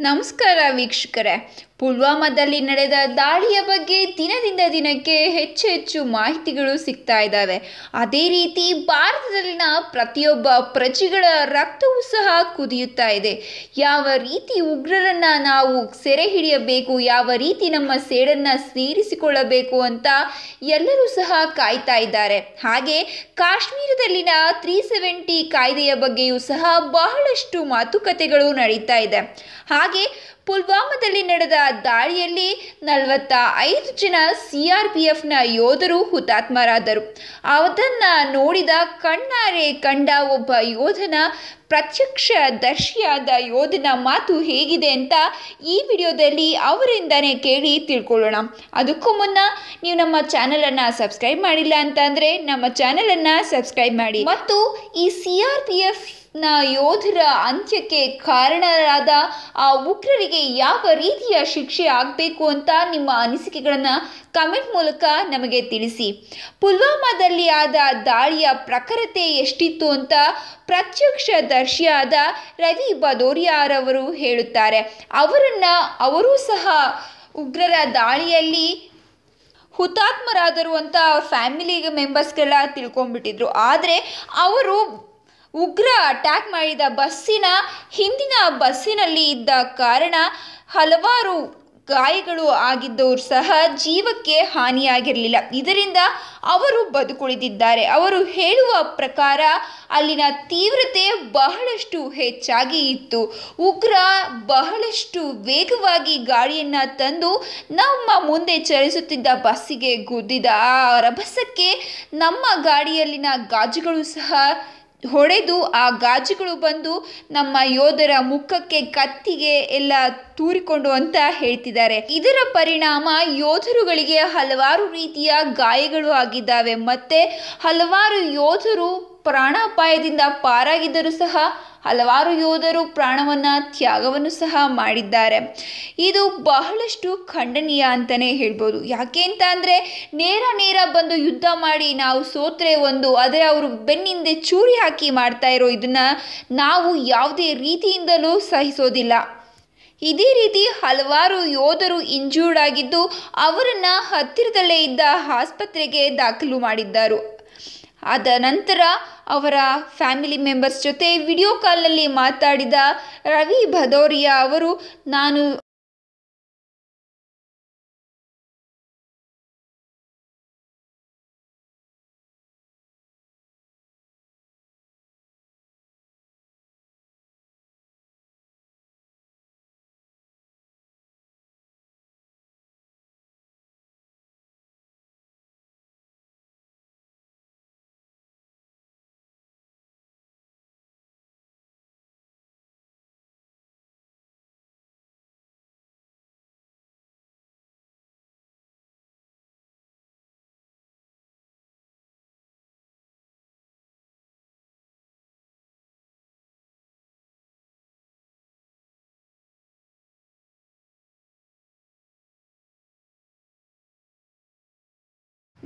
ನಮಸ್ಕಾರ ವೀಕ್ಷಕರೇ. ಪುಲ್ವಾಮಾದಲ್ಲಿ ನಡೆದ ದಾಳಿಯ ಬಗ್ಗೆ ದಿನದಿಂದ ದಿನಕ್ಕೆ ಹೆಚ್ಚು ಹೆಚ್ಚು ಮಾಹಿತಿಗಳು ಸಿಗ್ತಾ ಇದ್ದಾವೆ. ಅದೇ ರೀತಿ ಭಾರತದಲ್ಲಿನ ಪ್ರತಿಯೊಬ್ಬ ಪ್ರಜೆಗಳ ರಕ್ತವೂ ಸಹ ಕುದಿಯುತ್ತಾ ಇದೆ. ಯಾವ ರೀತಿ ಉಗ್ರರನ್ನ ನಾವು ಸೆರೆ ಹಿಡಿಯಬೇಕು, ಯಾವ ರೀತಿ ನಮ್ಮ ಸೇಡನ್ನು ಸೇರಿಸಿಕೊಳ್ಳಬೇಕು ಅಂತ ಎಲ್ಲರೂ ಸಹ ಕಾಯ್ತಾ ಇದ್ದಾರೆ. ಹಾಗೆ ಕಾಶ್ಮೀರದಲ್ಲಿನ ತ್ರೀ ಸೆವೆಂಟಿ ಕಾಯ್ದೆಯ ಬಗ್ಗೆಯೂ ಸಹ ಬಹಳಷ್ಟು ಮಾತುಕತೆಗಳು ನಡೀತಾ ಇದೆ. ಹಾಗೆ ಪುಲ್ವಾಮಾದಲ್ಲಿ ನಡೆದ ದಾಳಿಯಲ್ಲಿ ನಲವತ್ತ ಐದು ಜನ ಸಿ ಆರ್ ಪಿ ಎಫ್ನ ಯೋಧರು ಹುತಾತ್ಮರಾದರು. ಅದನ್ನು ನೋಡಿದ ಕಣ್ಣಾರೆ ಕಂಡ ಒಬ್ಬ ಯೋಧನ ಪ್ರತ್ಯಕ್ಷ ದರ್ಶಿಯಾದ ಯೋಧನ ಮಾತು ಹೇಗಿದೆ ಅಂತ ಈ ವಿಡಿಯೋದಲ್ಲಿ ಅವರಿಂದನೇ ಕೇಳಿ ತಿಳ್ಕೊಳ್ಳೋಣ. ಅದಕ್ಕೂ ಮುನ್ನ ನೀವು ನಮ್ಮ ಚಾನಲನ್ನು ಸಬ್ಸ್ಕ್ರೈಬ್ ಮಾಡಿಲ್ಲ ಅಂತಂದರೆ ನಮ್ಮ ಚಾನಲನ್ನು ಸಬ್ಸ್ಕ್ರೈಬ್ ಮಾಡಿ. ಮತ್ತು ಈ ಸಿ ಆರ್ ಪಿ ಎಫ್ ಯೋಧರ ಅಂತ್ಯಕ್ಕೆ ಕಾರಣರಾದ ಆ ಉಗ್ರರಿಗೆ ಯಾವ ರೀತಿಯ ಶಿಕ್ಷೆ ಆಗಬೇಕು ಅಂತ ನಿಮ್ಮ ಅನಿಸಿಕೆಗಳನ್ನು ಕಮೆಂಟ್ ಮೂಲಕ ನಮಗೆ ತಿಳಿಸಿ. ಪುಲ್ವಾಮಾದಲ್ಲಿ ಆದ ದಾಳಿಯ ಪ್ರಖರತೆ ಎಷ್ಟಿತ್ತು ಅಂತ ಪ್ರತ್ಯಕ್ಷ ದರ್ಶಿಯಾದ ರವಿ ಬದೋರಿಯಾರವರು ಹೇಳುತ್ತಾರೆ. ಅವರನ್ನು, ಅವರೂ ಸಹ ಉಗ್ರರ ದಾಳಿಯಲ್ಲಿ ಹುತಾತ್ಮರಾದರು ಅಂತ ಫ್ಯಾಮಿಲಿ ಮೆಂಬರ್ಸ್ಗೆಲ್ಲ ತಿಳ್ಕೊಂಡ್ಬಿಟ್ಟಿದ್ರು. ಆದರೆ ಅವರು ಉಗ್ರ ಅಟ್ಯಾಕ್ ಮಾಡಿದ ಬಸ್ಸಿನ ಹಿಂದಿನ ಬಸ್ಸಿನಲ್ಲಿ ಇದ್ದ ಕಾರಣ ಹಲವಾರು ಗಾಯಗಳು ಆಗಿದ್ದವರು ಸಹ ಜೀವಕ್ಕೆ ಹಾನಿಯಾಗಿರಲಿಲ್ಲ. ಇದರಿಂದ ಅವರು ಬದುಕುಳಿದಿದ್ದಾರೆ. ಅವರು ಹೇಳುವ ಪ್ರಕಾರ ಅಲ್ಲಿನ ತೀವ್ರತೆ ಬಹಳಷ್ಟು ಹೆಚ್ಚಾಗಿ ಇತ್ತು. ಉಗ್ರ ಬಹಳಷ್ಟು ವೇಗವಾಗಿ ಗಾಳಿಯನ್ನು ತಂದು ನಮ್ಮ ಮುಂದೆ ಚಲಿಸುತ್ತಿದ್ದ ಬಸ್ಸಿಗೆ ಗುದ್ದಿದ. ಆ ರಭಸಕ್ಕೆ ನಮ್ಮ ಗಾಡಿಯಲ್ಲಿನ ಗಾಜುಗಳು ಸಹ ಹೊಡೆದು ಆ ಗಾಜುಗಳು ಬಂದು ನಮ್ಮ ಯೋಧರ ಮುಖಕ್ಕೆ ಕತ್ತಿಗೆ ಎಲ್ಲ ತೂರಿಕೊಂಡು ಅಂತ ಹೇಳ್ತಿದ್ದಾರೆ. ಇದರ ಪರಿಣಾಮ ಯೋಧರುಗಳಿಗೆ ಹಲವಾರು ರೀತಿಯ ಗಾಯಗಳು ಆಗಿದ್ದಾವೆ. ಮತ್ತೆ ಹಲವಾರು ಯೋಧರು ಪ್ರಾಣಾಪಾಯದಿಂದ ಪಾರಾಗಿದ್ದರೂ ಸಹ ಹಲವಾರು ಯೋಧರು ಪ್ರಾಣವನ್ನು ತ್ಯಾಗವನ್ನು ಸಹ ಮಾಡಿದ್ದಾರೆ. ಇದು ಬಹಳಷ್ಟು ಖಂಡನೀಯ ಅಂತಲೇ ಹೇಳ್ಬೋದು. ಯಾಕೆ ಅಂತ ಅಂದರೆ ನೇರ ನೇರ ಬಂದು ಯುದ್ಧ ಮಾಡಿ ನಾವು ಸೋತ್ರೆ ಒಂದು ಆದರೆ ಅವರು ಬೆನ್ನಿಂದೆ ಚೂರಿ ಹಾಕಿ ಮಾಡ್ತಾ ಇರೋ ಇದನ್ನು ನಾವು ಯಾವುದೇ ರೀತಿಯಿಂದಲೂ ಸಹಿಸೋದಿಲ್ಲ. ಇದೇ ರೀತಿ ಹಲವಾರು ಯೋಧರು ಇಂಜೂರ್ಡ್ ಆಗಿದ್ದು ಅವರನ್ನು ಹತ್ತಿರದಲ್ಲೇ ಇದ್ದ ಆಸ್ಪತ್ರೆಗೆ ದಾಖಲು ಮಾಡಿದ್ದರು. ಅದ ನಂತರ ಅವರ ಫ್ಯಾಮಿಲಿ ಮೆಂಬರ್ಸ್ ಜೊತೆ ವಿಡಿಯೋ ಕಾಲ್ನಲ್ಲಿ ಮಾತಾಡಿದ ರವಿ ಭದೌರಿಯಾ ಅವರು ನಾನು